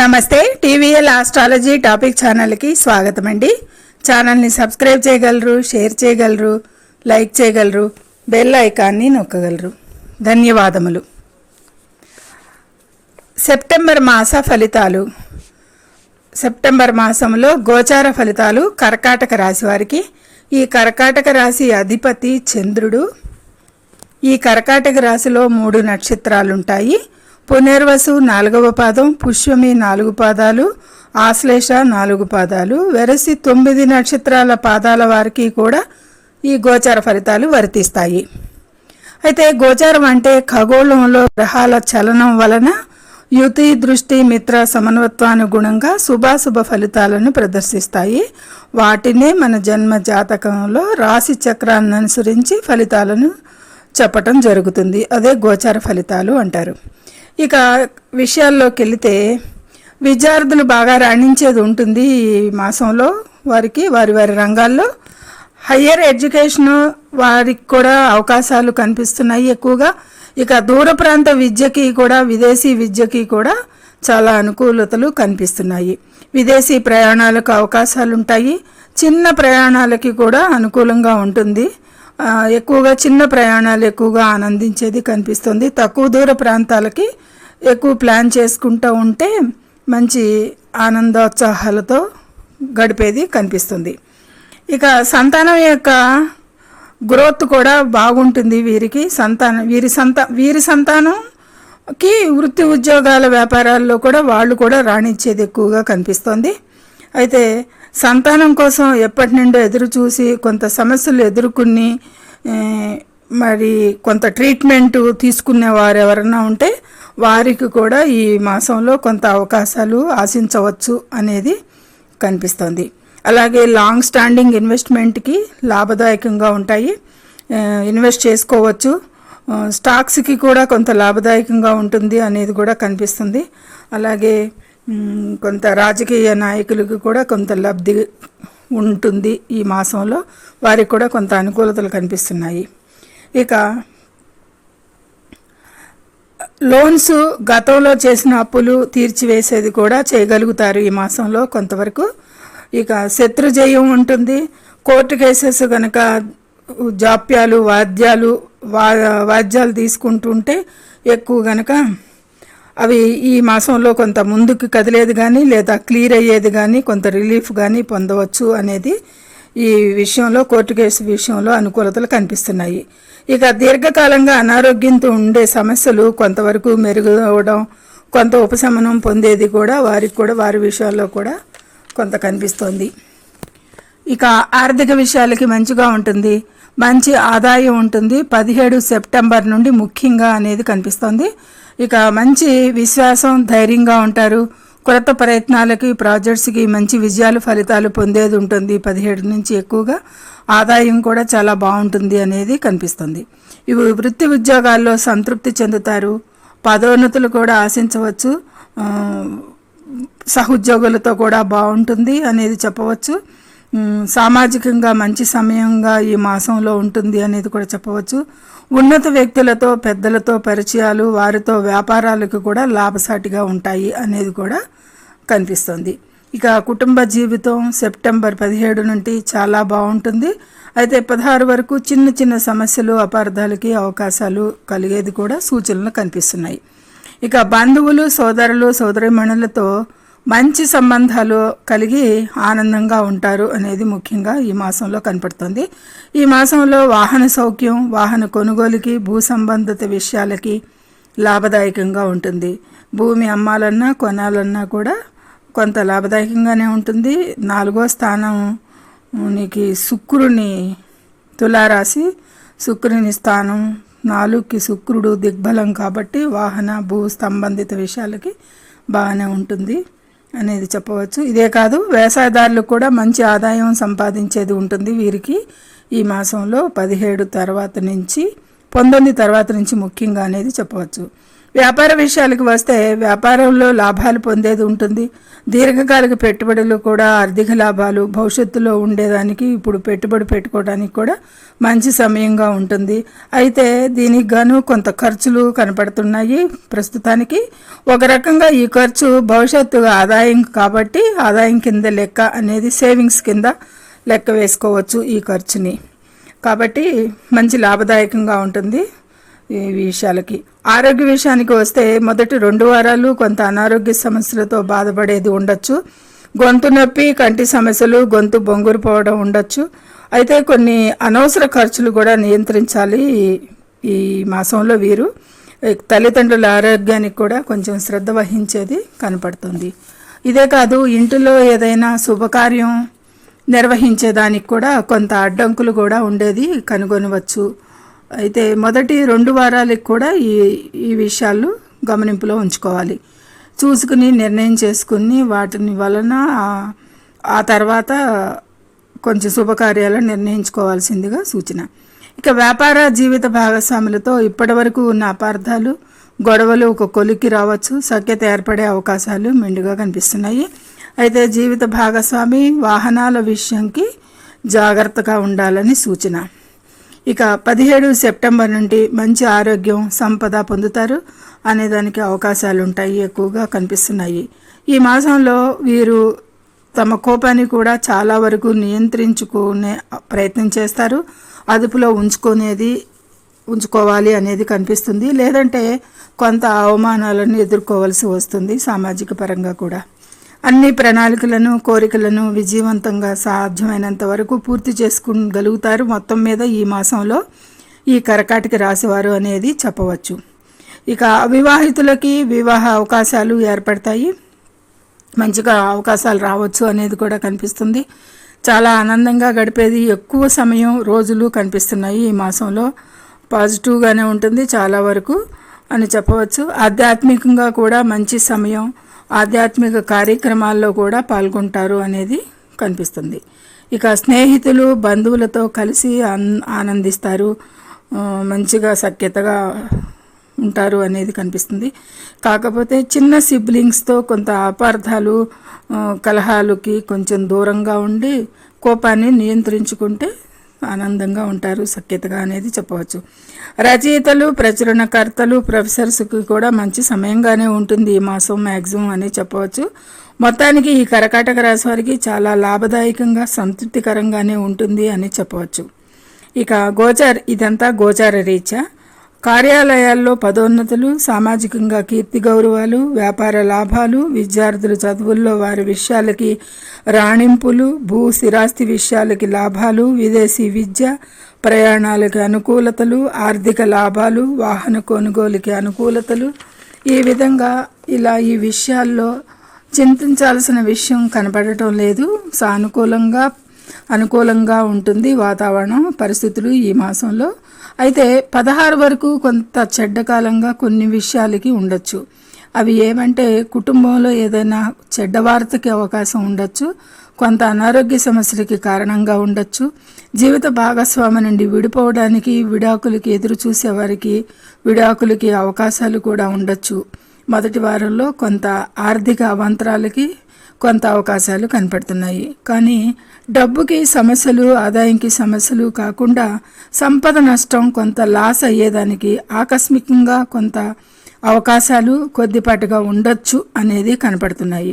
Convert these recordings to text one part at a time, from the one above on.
నమస్తే TVL astrology topic ఛానల్కి స్వాగతం అండి ఛానల్ని సబ్స్క్రైబ్ చేయగలరు షేర్ చేయగలరు లైక్ చేయగలరు బెల్ ఐకాన్ని నొక్కగలరు. ధన్యవాదములు. సెప్టెంబర్ మాస ఫలితాలు. సెప్టెంబర్ మాసంలో గోచార ఫలితాలు కర్కాటక రాశి వారికి. ఈ కర్కాటక రాశి అధిపతి చంద్రుడు. ఈ కర్కాటక రాశిలో మూడు నక్షత్రాలుంటాయి. పునర్వసు నాలుగవ పాదం పుష్యమి నాలుగు పాదాలు ఆశ్లేష నాలుగు పాదాలు వెరసి తొమ్మిది నక్షత్రాల పాదాల వారికి కూడా ఈ గోచార ఫలితాలు వర్తిస్తాయి. అయితే గోచారం అంటే ఖగోళంలో గ్రహాల చలనం వలన యుతి దృష్టి మిత్ర సమన్వత్వానుగుణంగా శుభాశుభ ఫలితాలను ప్రదర్శిస్తాయి. వాటినే మన జన్మ జాతకంలో రాశి చక్రాన్ని అనుసరించి ఫలితాలను చెప్పటం జరుగుతుంది. అదే గోచార ఫలితాలు అంటారు. ఇక విషయాల్లోకి వెళితే విద్యార్థులు బాగా రాణించేది ఉంటుంది ఈ మాసంలో వారికి వారి వారి రంగాల్లో. హయ్యర్ ఎడ్యుకేషన్ వారికి కూడా అవకాశాలు కనిపిస్తున్నాయి ఎక్కువగా. ఇక దూర ప్రాంత విద్యకి కూడా విదేశీ విద్యకి కూడా చాలా అనుకూలతలు కనిపిస్తున్నాయి. విదేశీ ప్రయాణాలకు అవకాశాలు ఉంటాయి చిన్న ప్రయాణాలకి కూడా అనుకూలంగా ఉంటుంది. ఎక్కువగా చిన్న ప్రయాణాలు ఎక్కువగా ఆనందించేది కనిపిస్తుంది. తక్కువ దూర ప్రాంతాలకి ఎక్కువ ప్లాన్ చేసుకుంటూ ఉంటే మంచి ఆనందోత్సాహాలతో గడిపేది కనిపిస్తుంది. ఇక సంతానం యొక్క గ్రోత్ కూడా బాగుంటుంది వీరికి. సంతానం వీరి సంతా వీరి సంతానంకి వృత్తి ఉద్యోగాల వ్యాపారాల్లో కూడా వాళ్ళు కూడా రాణించేది ఎక్కువగా కనిపిస్తుంది. అయితే సంతానం కోసం ఎప్పటి నుండో ఎదురు చూసి కొంత సమస్యలు ఎదుర్కొని మరి కొంత ట్రీట్మెంట్ తీసుకునే వారు ఎవరైనా ఉంటే వారికి కూడా ఈ మాసంలో కొంత అవకాశాలు ఆశించవచ్చు అనేది కనిపిస్తుంది. అలాగే లాంగ్ స్టాండింగ్ ఇన్వెస్ట్మెంట్కి లాభదాయకంగా ఉంటాయి. ఇన్వెస్ట్ చేసుకోవచ్చు. స్టాక్స్కి కూడా కొంత లాభదాయకంగా ఉంటుంది అనేది కూడా కనిపిస్తుంది. అలాగే కొంత రాజకీయ నాయకులకు కూడా కొంత లబ్ధి ఉంటుంది ఈ మాసంలో. వారికి కూడా కొంత అనుకూలతలు కనిపిస్తున్నాయి. ఇక లోన్స్ గతంలో చేసిన అప్పులు తీర్చివేసేది కూడా చేయగలుగుతారు ఈ మాసంలో కొంతవరకు. ఇక శత్రు జయం ఉంటుంది. కోర్టు కేసెస్ కనుక జాప్యాలు వాద్యాలు వా వాద్యాలు తీసుకుంటుంటే ఎక్కువ గనక అవి ఈ మాసంలో కొంత ముందుకు కదిలేది కానీ లేదా క్లియర్ అయ్యేది కానీ కొంత రిలీఫ్ కానీ పొందవచ్చు అనేది ఈ విషయంలో కోర్టు కేసు విషయంలో అనుకూలతలు కనిపిస్తున్నాయి. ఇక దీర్ఘకాలంగా అనారోగ్యంతో ఉండే సమస్యలు కొంతవరకు మెరుగవడం కొంత ఉపశమనం పొందేది కూడా వారికి కూడా వారి విషయాల్లో కూడా కొంత కనిపిస్తోంది. ఇక ఆర్థిక విషయాలకి మంచిగా ఉంటుంది. మంచి ఆదాయం ఉంటుంది. పదిహేడు సెప్టెంబర్ నుండి ముఖ్యంగా అనేది కనిపిస్తోంది. ఇక మంచి విశ్వాసం ధైర్యంగా ఉంటారు. కొత్త ప్రయత్నాలకి ప్రాజెక్ట్స్కి మంచి విజయాలు ఫలితాలు పొందేది ఉంటుంది పదిహేడు నుంచి ఎక్కువగా. ఆదాయం కూడా చాలా బాగుంటుంది అనేది కనిపిస్తుంది. ఇవి వృత్తి ఉద్యోగాల్లో సంతృప్తి చెందుతారు. పదోన్నతులు కూడా ఆశించవచ్చు. సహ సహోద్యోగులతో కూడా బాగుంటుంది అనేది చెప్పవచ్చు. సామాజికంగా మంచి సమయంగా ఈ మాసంలో ఉంటుంది అనేది కూడా చెప్పవచ్చు. ఉన్నత వ్యక్తులతో పెద్దలతో పరిచయాలు వారితో వ్యాపారాలకు కూడా లాభసాటిగా ఉంటాయి అనేది కూడా కనిపిస్తుంది. ఇక కుటుంబ జీవితం సెప్టెంబర్ పదిహేడు నుండి చాలా బాగుంటుంది. అయితే పదహారు వరకు చిన్న చిన్న సమస్యలు అపార్థాలకి అవకాశాలు కలిగేది కూడా సూచనలు కనిపిస్తున్నాయి. ఇక బంధువులు సోదరులు సోదరిమణులతో మంచి సంబంధాలు కలిగి ఆనందంగా ఉంటారు అనేది ముఖ్యంగా ఈ మాసంలో కనపడుతుంది. ఈ మాసంలో వాహన సౌఖ్యం వాహన కొనుగోలుకి భూ సంబంధిత విషయాలకి లాభదాయకంగా ఉంటుంది. భూమి అమ్మాలన్నా కొనాలన్నా కూడా కొంత లాభదాయకంగానే ఉంటుంది. నాలుగో స్థానం నీకు శుక్రుని తులారాశి. శుక్రుని స్థానం నాలుగుకి శుక్రుడు దిగ్బలం కాబట్టి వాహన భూ సంబంధిత విషయాలకి బాగానే ఉంటుంది. అనేది చెప్పవచ్చు. ఇదే కాదు వ్యవసాయదారులకు కూడా మంచి ఆదాయం సంపాదించేది ఉంటుంది వీరికి. ఈ మాసంలో పదిహేడు తర్వాత నుంచి పంతొమ్మిది తర్వాత నుంచి ముఖ్యంగా అనేది చెప్పవచ్చు. వ్యాపార విషయాలకు వస్తే వ్యాపారంలో లాభాలు పొందేది ఉంటుంది. దీర్ఘకాలిక పెట్టుబడులు కూడా ఆర్థిక లాభాలు భవిష్యత్తులో ఉండేదానికి ఇప్పుడు పెట్టుబడి పెట్టుకోవడానికి కూడా మంచి సమయంగా ఉంటుంది. అయితే దీనికి గాను కొంత ఖర్చులు కనపడుతున్నాయి. ప్రస్తుతానికి ఒక రకంగా ఈ ఖర్చు భవిష్యత్తు ఆదాయం కాబట్టి ఆదాయం కింద లెక్క అనేది సేవింగ్స్ కింద లెక్క వేసుకోవచ్చు ఈ ఖర్చుని. కాబట్టి మంచి లాభదాయకంగా ఉంటుంది ఈ విషయాలకి. ఆరోగ్య విషయానికి వస్తే మొదటి రెండు వారాలు కొంత అనారోగ్య సమస్యలతో బాధపడేది ఉండొచ్చు. గొంతు నొప్పి కంటి సమస్యలు గొంతు బొంగురు పోవడం ఉండొచ్చు. అయితే కొన్ని అనవసర ఖర్చులు కూడా నియంత్రించాలి ఈ- ఈ మాసంలో వీరు. తల్లిదండ్రుల ఆరోగ్యానికి కూడా కొంచెం శ్రద్ధ వహించేది కనపడుతుంది. ఇదే కాదు ఇంటిలో ఏదైనా శుభకార్యం నిర్వహించేదానికి కూడా కొంత అడ్డంకులు కూడా ఉండేది కనుగొనవచ్చు. అయితే మొదటి రెండు వారాలకు కూడా ఈ ఈ విషయాలు గమనింపులో ఉంచుకోవాలి. చూసుకుని నిర్ణయం చేసుకుని వాటిని వలన ఆ- తర్వాత కొంచెం శుభకార్యాలు నిర్ణయించుకోవాల్సిందిగా సూచన. ఇక వ్యాపార జీవిత భాగస్వాములతో ఇప్పటివరకు ఉన్న అపార్థాలు గొడవలు ఒక కొలిక్కి రావచ్చు. సఖ్యత ఏర్పడే అవకాశాలు మెండుగా కనిపిస్తున్నాయి. అయితే జీవిత భాగస్వామి వాహనాల విషయంకి జాగ్రత్తగా ఉండాలని సూచన. ఇక పదిహేడు సెప్టెంబర్ నుండి మంచి ఆరోగ్యం సంపద పొందుతారు అనే దానికి అవకాశాలు ఉంటాయి ఎక్కువగా కనిపిస్తున్నాయి. ఈ మాసంలో వీరు తమ కోపాన్ని కూడా చాలా వరకు నియంత్రించుకునే ప్రయత్నం చేస్తారు. అదుపులో ఉంచుకునేది ఉంచుకోవాలి అనేది కనిపిస్తుంది. లేదంటే కొంత అవమానాలను ఎదుర్కోవాల్సి వస్తుంది సామాజిక పరంగా కూడా. అన్ని ప్రణాళికలను కోరికలను విజయవంతంగా సాధ్యమైనంత వరకు పూర్తి చేసుకోగలుగుతారు. మొత్తం మీద ఈ మాసంలో ఈ కరకాటికి రాసేవారు అనేది చెప్పవచ్చు. ఇక అవివాహితులకి వివాహ అవకాశాలు ఏర్పడతాయి. మంచిగా అవకాశాలు రావచ్చు అనేది కూడా కనిపిస్తుంది. చాలా ఆనందంగా గడిపేది ఎక్కువ సమయం రోజులు కనిపిస్తున్నాయి ఈ మాసంలో. పాజిటివ్గానే ఉంటుంది చాలా వరకు అని చెప్పవచ్చు. ఆధ్యాత్మికంగా కూడా మంచి సమయం ఆధ్యాత్మిక కార్యక్రమాల్లో కూడా పాల్గొంటారు అనేది కనిపిస్తుంది. ఇక స్నేహితులు బంధువులతో కలిసి ఆనందిస్తారు. మంచిగా సఖ్యతగా ఉంటారు అనేది కనిపిస్తుంది. కాకపోతే చిన్న సిబ్లింగ్స్తో కొంత అపార్థాలు కలహాలకి కొంచెం దూరంగా ఉండి కోపాన్ని నియంత్రించుకుంటే ఆనందంగా ఉంటారు. సఖ్యతగా అనేది చెప్పవచ్చు. రచయితలు ప్రచురణకర్తలు ప్రొఫెసర్స్కి కూడా మంచి సమయంగానే ఉంటుంది ఈ మాసం మ్యాక్సిమం అని చెప్పవచ్చు. మొత్తానికి ఈ కరకాటక రాశి వారికి చాలా లాభదాయకంగా సంతృప్తికరంగానే ఉంటుంది అని చెప్పవచ్చు. ఇక గోచార్ ఇదంతా గోచార రీత్యా. కార్యాలయాల్లో పదోన్నతులు సామాజికంగా కీర్తి గౌరవాలు వ్యాపార లాభాలు విద్యార్థుల చదువుల్లో వారి విషయాలకి రాణింపులు భూ స్థిరాస్తి విషయాలకి లాభాలు విదేశీ విద్య ప్రయాణాలకి అనుకూలతలు ఆర్థిక లాభాలు వాహన కొనుగోలుకి అనుకూలతలు. ఈ విధంగా ఇలా ఈ విషయాల్లో చింతించాల్సిన విషయం కనపడటం లేదు. సానుకూలంగా అనుకూలంగా ఉంటుంది వాతావరణం పరిస్థితులు ఈ మాసంలో. అయితే పదహారు వరకు కొంత చెడ్డకాలంగా కొన్ని విషయాలకి ఉండొచ్చు. అవి ఏమంటే కుటుంబంలో ఏదైనా చెడ్డ వార్తకి అవకాశం ఉండొచ్చు కొంత అనారోగ్య సమస్యలకి కారణంగా ఉండొచ్చు. జీవిత భాగస్వామి నుండి విడిపోవడానికి విడాకులకి ఎదురు చూసేవారికి విడాకులకి అవకాశాలు కూడా ఉండొచ్చు. మొదటి వారంలో కొంత ఆర్థిక అవాంతరాలకి కొంత అవకాశాలు కనపడుతున్నాయి. కానీ డబ్బుకి సమస్యలు ఆదాయంకి సమస్యలు కాకుండా సంపద నష్టం కొంత లాస్ అయ్యేదానికి ఆకస్మికంగా కొంత అవకాశాలు కొద్దిపాటిగా ఉండొచ్చు అనేది కనపడుతున్నాయి.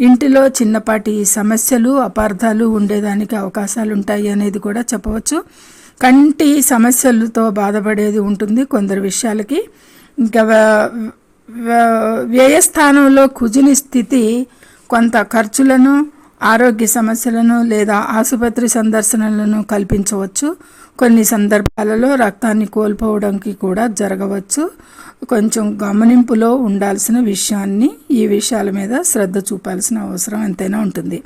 ఇంటిలో చిన్నపాటి సమస్యలు అపార్థాలు ఉండేదానికి అవకాశాలు ఉంటాయి అనేది కూడా చెప్పవచ్చు. కంటి సమస్యలతో బాధపడేది ఉంటుంది కొందరు విషయాలకి. ఇంకా వ్యయస్థానంలో కుజుని స్థితి కొంత ఖర్చులను ఆరోగ్య సమస్యలను లేదా ఆసుపత్రి సందర్శనలను కల్పించవచ్చు. కొన్ని సందర్భాలలో రక్తాన్ని కోల్పోవడానికి కూడా జరగవచ్చు. కొంచెం గమనింపులో ఉండాల్సిన విషయాన్ని ఈ విషయాల మీద శ్రద్ధ చూపాల్సిన అవసరం ఎంతైనా ఉంటుంది.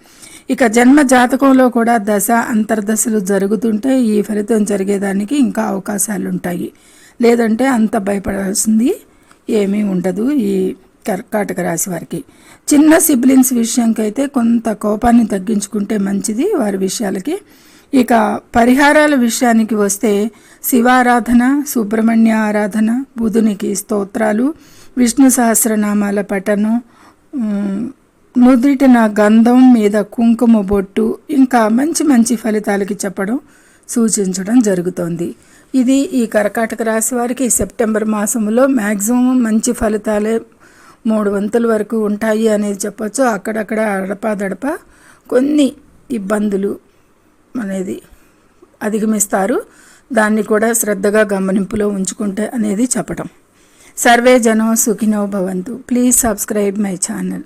ఇక జన్మ జాతకంలో కూడా దశ అంతర్దశలు జరుగుతుంటే ఈ ఫలితం జరిగేదానికి ఇంకా అవకాశాలు ఉంటాయి లేదంటే అంత భయపడాల్సింది ఏమీ ఉండదు ఈ కర్కాటక రాశి వారికి. చిన్న సిబ్లింగ్స్ విషయంకైతే కొంత కోపాన్ని తగ్గించుకుంటే మంచిది వారి విషయాలకి. ఇక పరిహారాల విషయానికి వస్తే శివారాధన సుబ్రహ్మణ్య ఆరాధన బుధునికి స్తోత్రాలు విష్ణు సహస్రనామాల పఠనం ఉమ్, నుదిటిన గంధం మీద కుంకుమ బొట్టు ఇంకా మంచి మంచి ఫలితాలకి చెప్పడం సూచించడం జరుగుతోంది. ఇది ఈ కర్కాటక రాశి వారికి సెప్టెంబర్ మాసంలో మ్యాక్సిమం మంచి ఫలితాలే మూడు వంతుల వరకు ఉంటాయి అనేది చెప్పొచ్చు. అక్కడక్కడ అడపాదడప కొన్ని ఇబ్బందులు అనేది అధిగమిస్తారు. దాన్ని కూడా శ్రద్ధగా గమనింపులో ఉంచుకుంటే అనేది చెప్పటం. సర్వే జనం సుఖినో భవంతు. Please subscribe my channel